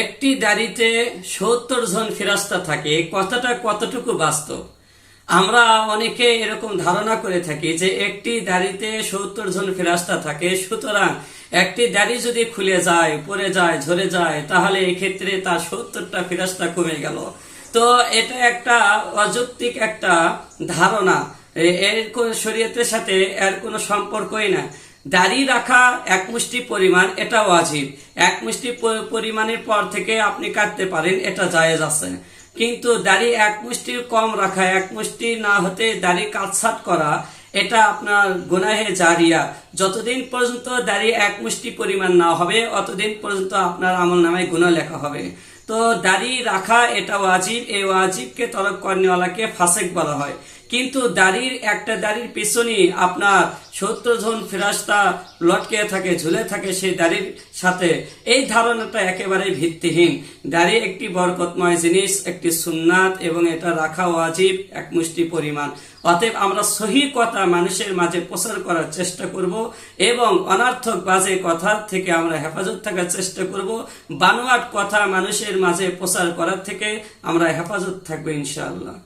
একটি দাড়িতে সত্তর জন ফেরাস্তা থাকে, কথাটা কতটুকু বাস্তব? আমরা অনেকে এরকম ধারণা করে থাকি যে একটি দাড়িতে সত্তর জন ফেরাস্তা থাকে, সুতরাং একটি দাড়ি যদি খুলে যায়, পড়ে যায়, ঝরে যায়, তাহলে এক্ষেত্রে তার সত্তরটা ফেরাস্তা কমে গেল। তো এটা একটা অযৌক্তিক একটা ধারণা। এর কোনো শরীয়তের সাথে এর কোনো সম্পর্কই না দাড়ি রাখা এক মুষ্টি পরিমাণ, এটা ওয়াজিব। এক মুষ্টি পরিমাণের পর থেকে আপনি কাটতে পারেন, এটা জায়েজ আছে। কিন্তু দাড়ি এক মুষ্টির কম রাখা, এক মুষ্টি না হতে দাড়ি কাটছাট করা, এটা আপনার গুনাহে জারিয়া। যতদিন পর্যন্ত দাড়ি এক মুষ্টি পরিমাণ না হবে, অতদিন পর্যন্ত আপনার আমল নামায় গুণা লেখা হবে। তো দাড়ি রাখা এটা ওয়াজিব, এই ওয়াজিবকে তরক কর্নেওয়ালাকে ফাসেক বলা হয়। কিন্তু দাড়ির, একটা দাড়ির পিছনে আপনার সত্তর জন ফেরাস্তা লটকে থাকে, ঝুলে থাকে সেই দাড়ির সাথে। এই ধারণাটা একেবারে ভিত্তিহীন। দাড়ি একটি বরকতময় জিনিস, একটি সুন্নাত, এবং এটা রাখা ওয়াজিব, এক মুষ্টি পরিমাণ। অতএব আমরা সহি কথা মানুষের মাঝে প্রচার করার চেষ্টা করব, এবং অনার্থক বাজে কথা থেকে আমরা হেফাজত থাকার চেষ্টা করব। বানোয়াট কথা মানুষের মাঝে প্রচার করার থেকে আমরা হেফাজত থাকব ইনশাআল্লাহ।